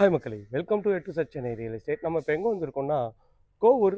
Hi மக்களே. Welcome to எட்டு சச் சென்னை ரியல் எஸ்டேட் நம்ம இப்போ எங்கே வந்திருக்கோம்னா கோவூர்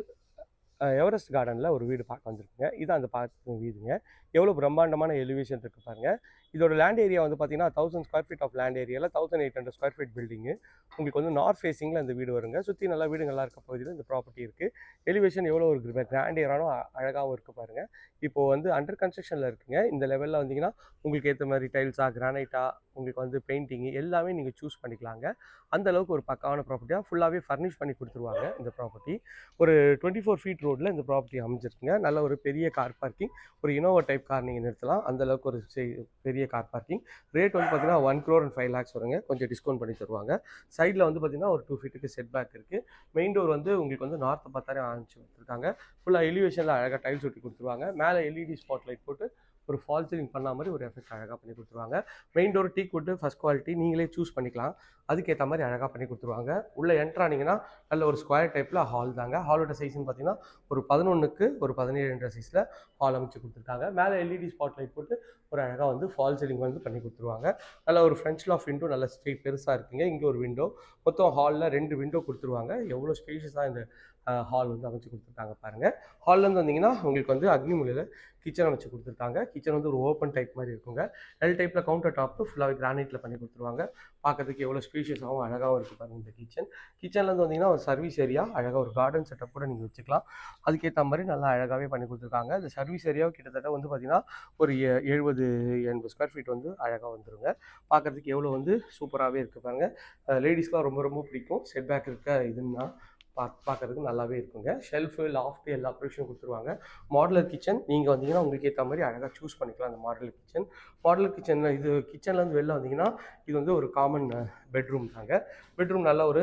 எவரெஸ்ட் கார்டனில் ஒரு வீடு பார்க்க வந்திருக்குங்க. இதான் அந்த பார்க்க வீடுங்க. எவ்வளோ பிரம்மாண்டமான எலிவேஷன் இருக்குது பாருங்கள் இதோட லேண்ட் ஏரியா வந்து பார்த்தீங்கன்னா thousand square feet of land ஏரியாவில் thousand eight hundred square feet building உங்களுக்கு வந்து நார்த் ஃபேஸிங்கில் இந்த வீடு வருங்க. சுற்றி நல்லா வீடுங்கள்லாம் இருக்க பகுதியில் இந்த ப்ராப்பர்ட்டி இருக்குது எலிவேஷன் எவ்வளோ இருக்குது கிராண்ட் ஏரானோ அழகாகவும் இருக்குது பாருங்கள் இப்போது வந்து அண்டர் கன்ஸ்ட்ரக்ஷனில் இருக்குங்க. இந்த லெவலில் வந்தீங்கன்னா உங்களுக்கு ஏற்ற மாதிரி டைல்ஸாக கிரானைட்டாக உங்களுக்கு வந்து பெயிண்டிங்கு எல்லாமே நீங்கள் சூஸ் பண்ணிக்கலாங்க. அந்த அளவுக்கு ஒரு பக்காவான ப்ராப்பர்ட்டியாக ஃபுல்லாகவே ஃபர்னிஷ் பண்ணி கொடுத்துருவாங்க இந்த ப்ராப்பர்ட்டி ஒரு டுவெண்ட்டி ஃபோர் ஃபீட் ரோட்டில் இந்த ப்ராப்பர்ட்டி அமைஞ்சிருக்குங்க. நல்ல ஒரு பெரிய கார் பார்க்கிங் ஒரு இனோவா டைப் கார் நீங்கள் நிறுத்தலாம். அந்தளவுக்கு ஒரு செய்- பெரிய கார் பார்க்கிங் ரேட் வந்து பார்த்தீங்கன்னா one crore and five lakhs வருங்க. கொஞ்சம் டிஸ்கவுண்ட் பண்ணி தருவாங்க. சைடில் வந்து பார்த்தீங்கன்னா ஒரு டூ ஃபீட்டுக்கு செட் பேக் இருக்குது மெயின் டோர் வந்து உங்களுக்கு வந்து நார்த்தை பார்த்தாலே ஆரம்பிச்சு கொடுத்துருக்காங்க ஃபுல்லாக எலிவேஷனில் அழகாக டைல்ஸ் ஒட்டி கொடுத்துருவாங்க. மேலே எல்இடி ஸ்பாட் லைட் போட்டு ஒரு ஃபால் சீலிங் பண்ண மாதிரி ஒரு எஃபெக்ட் அழகாக பண்ணி கொடுத்துருவாங்க. Main door teak wood first quality நீங்களே சூஸ் பண்ணிக்கலாம். அதுக்கேற்ற மாதிரி அழகாக பண்ணி கொடுத்துருவாங்க. உள்ளே என்ட்ரானிங்கன்னா நல்ல ஒரு ஸ்கொயர் டைப்பில் ஹால் தாங்க. ஹாலோட சைஸ்னு பார்த்தீங்கன்னா ஒரு பதினொன்றுக்கு ஒரு பதினேழுன்ற சைஸில் ஹால் அமைச்சு கொடுத்துருக்காங்க. மேலே எல்இடி ஸ்பாட் லைட் போட்டு ஒரு அழகாக வந்து ஃபால் சீலிங் வந்து பண்ணி கொடுத்துருவாங்க. நல்ல ஒரு ஃப்ரண்ட்ஸில் ஆஃப் விண்டோ நல்ல ஸ்ட்ரெயிட் பெருசாக இருக்குங்க. இங்கே ஒரு விண்டோ மொத்தம் ஹாலில் ரெண்டு விண்டோ கொடுத்துருவாங்க. எவ்வளோ ஸ்பேஷியஸாக இந்த ஹால் வந்து அமைச்சு கொடுத்துருக்காங்க பாருங்கள் ஹால்லேருந்து வந்தீங்கன்னா உங்களுக்கு வந்து அக்னிமூலையில் கிச்சன் அமைச்சு கொடுத்துருக்காங்க. கிச்சன் வந்து ஒரு ஓப்பன் டைப் மாதிரி இருக்குங்க. எல் டைப்பில் கவுண்டர் டாப்பு ஃபுல்லாகவே கிரானைட்டில் பண்ணி கொடுத்துருவாங்க. பார்க்கறதுக்கு எவ்வளோ ஸ்பீஷியஸாகவும் அழகாகவும் இருக்குது பாருங்க இந்த கிச்சன் கிச்சன்லேருந்து வந்தீங்கன்னா ஒரு சர்வீஸ் ஏரியா அழகாக ஒரு கார்டன் செட்டப் கூட நீங்கள் வச்சுக்கலாம். அதுக்கேற்ற மாதிரி நல்லா அழகாகவே பண்ணி கொடுத்துருக்காங்க. இந்த சர்வீஸ் ஏரியாவும் கிட்டத்தட்ட வந்து பார்த்தீங்கன்னா ஒரு எ- எழுபது எண்பது ஸ்கொயர் ஃபீட் வந்து அழகாக வந்துருங்க. பார்க்கறதுக்கு எவ்வளோ வந்து சூப்பராகவே இருக்குது பாருங்க. லேடிஸ்லாம் ரொம்ப ரொம்ப பிடிக்கும். செட் பேக் இருக்க இதுன்னா பார்க்கறதுக்கு நல்லாவே இருக்குங்க. ஷெல்ஃபு லாஃப்ட் எல்லா ப்ரொவிஷனும் கொடுத்துருவாங்க. மாடலர் கிச்சன் நீங்கள் வந்தீங்கன்னா உங்களுக்கு ஏற்ற மாதிரி அழகாக சூஸ் பண்ணிக்கலாம் அந்த மாடலர் கிச்சன் மாடலர் கிச்சனில் இது கிச்சன்லேருந்து வெளில வந்தீங்கன்னா இது வந்து ஒரு காமன் பெட்ரூம் தாங்க. பெட்ரூம் நல்ல ஒரு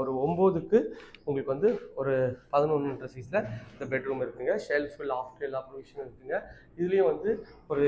ஒரு ஒம்போதுக்கு உங்களுக்கு வந்து ஒரு பதினொன்று சைஸில் இந்த பெட்ரூம் இருக்குங்க. ஷெல்ஃபு லாஃப்ட் எல்லா ப்ரொவிஷனும் இருக்குங்க. இதுலேயும் வந்து ஒரு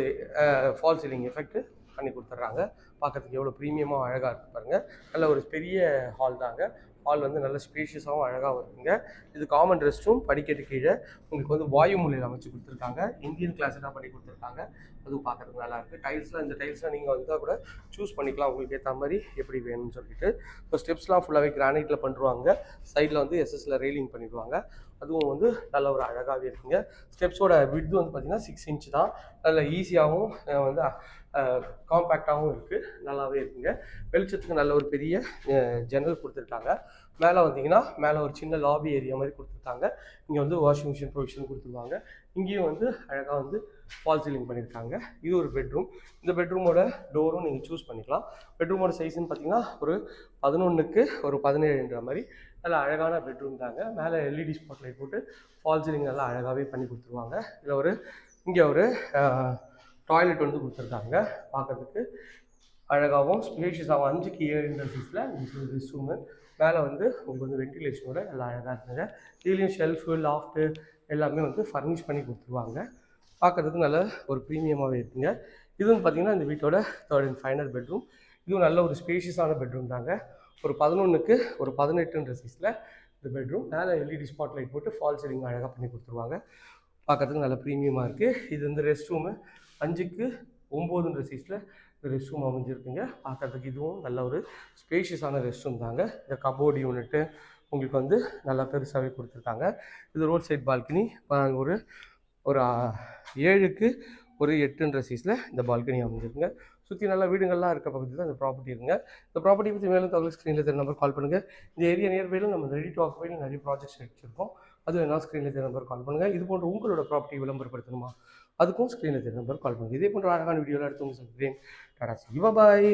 ஃபால் சீலிங் எஃபெக்ட் பண்ணி கொடுத்துட்றாங்க பார்க்கறதுக்கு எவ்வளோ ப்ரீமியமாக அழகாக இருக்குது பாருங்கள் நல்ல ஒரு பெரிய ஹால் தாங்க. ஹால் வந்து நல்ல ஸ்பேஷியஸாகவும் அழகாகவும் இருக்குங்க. இது காமன் ரெஸ்ட் ரூம் படிக்கட்டு கீழே. உங்களுக்கு வந்து வாயு மூலையில் அமைச்சு கொடுத்துருக்காங்க. இந்தியன் கிளாஸாக பண்ணி கொடுத்துருக்காங்க. அதுவும் பார்க்கறதுக்கு நல்லா இருக்குது டைல்ஸ்லாம் இந்த டைல்ஸ்லாம் நீங்கள் வந்தால் கூட சூஸ் பண்ணிக்கலாம். உங்களுக்கு ஏற்ற மாதிரி எப்படி வேணும்னு சொல்லிட்டு. இப்போ ஸ்டெப்ஸ்லாம் ஃபுல்லாகவே கிரானைட்டில் பண்ணுவாங்க சைடில் வந்து எஸ்எஸ்ல ரெயிலிங் பண்ணிடுவாங்க. அதுவும் வந்து நல்ல ஒரு அழகாகவே இருக்குங்க. ஸ்டெப்ஸோட விட் வந்து பார்த்திங்கன்னா சிக்ஸ் இன்ச் தான். நல்ல ஈஸியாகவும் வந்து காம்பேக்டாகவும் இருக்குது நல்லாவே இருக்குங்க. வெளிச்சத்துக்கு நல்ல ஒரு பெரிய ஜன்னல் கொடுத்துருக்காங்க. மேலே வந்தீங்கன்னா மேலே ஒரு சின்ன லாபி ஏரியா மாதிரி கொடுத்துருக்காங்க. இங்கே வந்து வாஷிங் மிஷின் ப்ரொவிஷன் கொடுத்துருவாங்க. இங்கேயும் வந்து அழகாக வந்து ஃபால் சீலிங் பண்ணியிருக்காங்க இது ஒரு பெட்ரூம் இந்த பெட்ரூமோட டோரும் நீங்கள் சூஸ் பண்ணிக்கலாம். பெட்ரூமோட சைஸ்ன்னு பார்த்தீங்கன்னா ஒரு பதினொன்றுக்கு ஒரு பதினேழுன்ற மாதிரி. நல்லா அழகான பெட்ரூம் தாங்க. மேலே எல்இடி ஸ்பாட் லைட் போட்டு ஃபால் சீலிங் நல்லா அழகாகவே பண்ணி கொடுத்துருவாங்க. இதில் ஒரு இங்கே ஒரு டாய்லெட் வந்து கொடுத்துருக்காங்க. பார்க்கறதுக்கு அழகாகவும் ஸ்பேஷியஸாகவும் அஞ்சுக்கு ஏழுன்ற சைஸில் உங்களுக்கு ரெஸ்ட் ரூமு மேலே வந்து உங்களுக்கு வந்து வென்டிலேஷனோட நல்லா அழகாக இருக்குங்க. இதுலேயும் ஷெல்ஃபு லாஃப்ட்டு எல்லாமே வந்து ஃபர்னிஷ் பண்ணி கொடுத்துருவாங்க. பார்க்கறதுக்கு நல்ல ஒரு ப்ரீமியமாகவே இருக்குங்க. இதுவும் பார்த்திங்கன்னா பார்த்தீங்கன்னா இந்த வீட்டோட தேர்ட் அண்ட் ஃபைனல் பெட்ரூம் இதுவும் நல்ல ஒரு ஸ்பேஷியஸான பெட்ரூம் தாங்க. ஒரு பதினொன்றுக்கு ஒரு பதினெட்டுன்ற சைஸில் இந்த பெட்ரூம் மேலே எல்இடி ஸ்பாட் லைட் போட்டு ஃபால் சீலிங் அழகாக பண்ணி கொடுத்துருவாங்க. பார்க்கறதுக்கு நல்ல ப்ரீமியமாக இருக்குது இது வந்து ரெஸ்ட் ரூமு அஞ்சுக்கு ஒம்போதுன்ற சைஸில் ரெஸ்ட் ரூம் அமைஞ்சிருக்குங்க. பார்க்கறதுக்கு இதுவும் நல்ல ஒரு ஸ்பேஷியஸான ரெஸ்ட் ரூம் தாங்க. இந்த கபோர்டு யூனிட்டு உங்களுக்கு வந்து நல்லா பெருசாகவே கொடுத்துருக்காங்க. இது ரோட் சைட் பால்கனி ஒரு ஒரு ஏழுக்கு ஒரு எட்டுன்ற சீஸில் இந்த பால்கனி அமைஞ்சிருக்குங்க. சுற்றி நல்லா வீடுங்கள்லாம் இருக்க பக்கத்தில் தான் இந்த ப்ராப்பர்ட்டி இருக்குங்க. இந்த ப்ராப்பர்ட்டி பற்றி மேலும் தகவல் ஸ்க்ரீனில் தெரிய நம்பர் கால் பண்ணுங்கள் இந்த ஏரியா நியர்பையில் நம்ம ரெடி டு ஆக்குபையில் நிறைய ப்ராஜெக்ட்ஸ் வச்சுருக்கோம். அது வேணால் ஸ்க்ரீனில் தெரிய நம்பர் கால் பண்ணுங்கள் இது போன்ற உங்களோட ப்ராப்பர்ட்டி விளம்பரப்படுத்தணுமா? அதுக்கும் ஸ்க்ரீனில் தெரிய நம்பர் கால் பண்ணுங்கள் இதே போன்ற அழகான வீடியோவில் எடுத்து உங்களுக்கு சொல்கிறேன் டாடா சிவா பாய்